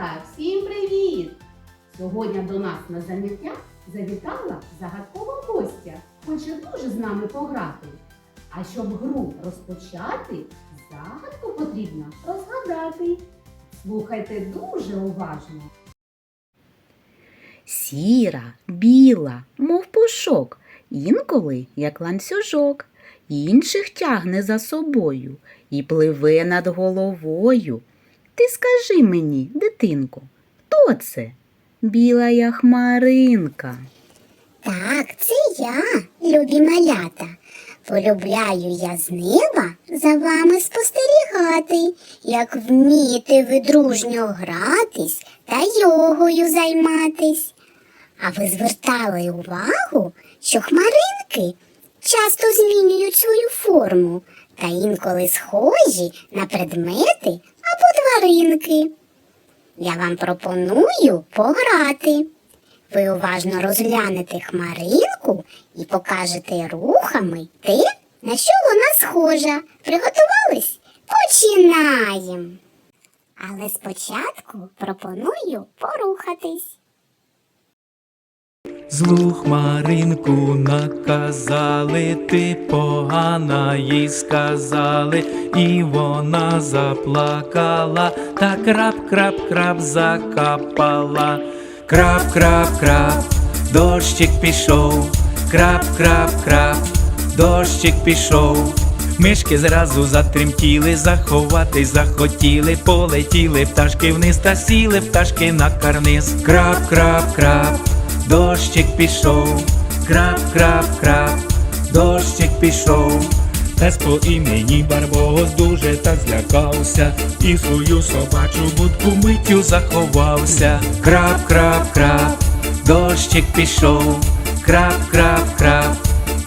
Малята, всім привіт! Сьогодні до нас на заняття завітала загадкова гостя. Хоче дуже з нами пограти. А щоб гру розпочати, загадку потрібно розгадати. Слухайте дуже уважно. Сіра, біла, мов пушок, інколи як ланцюжок, інших тягне за собою і пливе над головою. Ти скажи мені, дитинко, хто це? Біла я хмаринка. Так, це я, любі малята. Полюбляю я з неба за вами спостерігати, як вмієте ви дружньо гратись та йогою займатись. А ви звертали увагу, що хмаринки часто змінюють свою форму та інколи схожі на предмети або тваринки. Я вам пропоную пограти. Ви уважно розглянете хмаринку і покажете рухами те, на що вона схожа. Приготувались? Починаємо. Але спочатку пропоную порухатись. Злу хмаринку наказали, ти погана їй сказали, і вона заплакала, та крап-крап-крап закапала. Крап-крап-крап, дощик пішов, крап-крап-крап, дощик пішов. Мишки зразу затремтіли, заховати захотіли, полетіли пташки вниз та сіли пташки на карниз. Крап-крап-крап, дощик пішов, крап-крап-крап, дощик пішов. Пес по імені Барбос дуже так злякався, і свою собачу будку миттю заховався. Крап-крап-крап, дощик пішов, крап-крап-крап,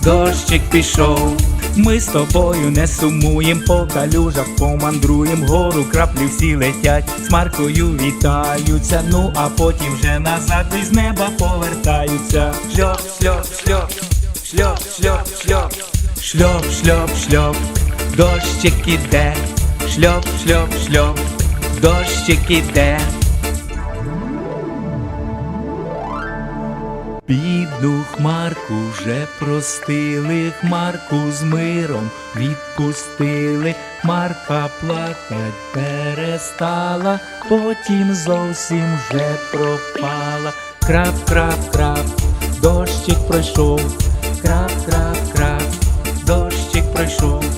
дощик пішов. Ми з тобою не сумуєм, по калюжах помандруєм, гору краплі всі летять, з маркою вітаються, ну а потім вже назад із неба повертаються. Шльоп, шльоп, шльоп, шльоп, шльоп, шльоп, шльоп, шльоп, шльоп, дощик іде, шльоп, шльоп, шльоп, дощик іде. Бідну хмарку вже простили, хмарку з миром відпустили, хмарка плакать перестала, потім зовсім вже пропала. Крап, крап, крап, дощик пройшов, крап, крап, крап, дощик пройшов.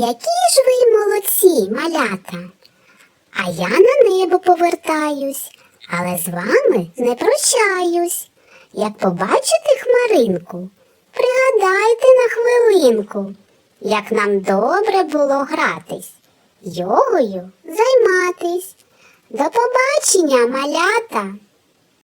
Які ж ви молодці, малята. А я на небо повертаюсь, але з вами не прощаюсь. Як побачите хмаринку, пригадайте на хвилинку, як нам добре було гратись, йогою займатись. До побачення, малята!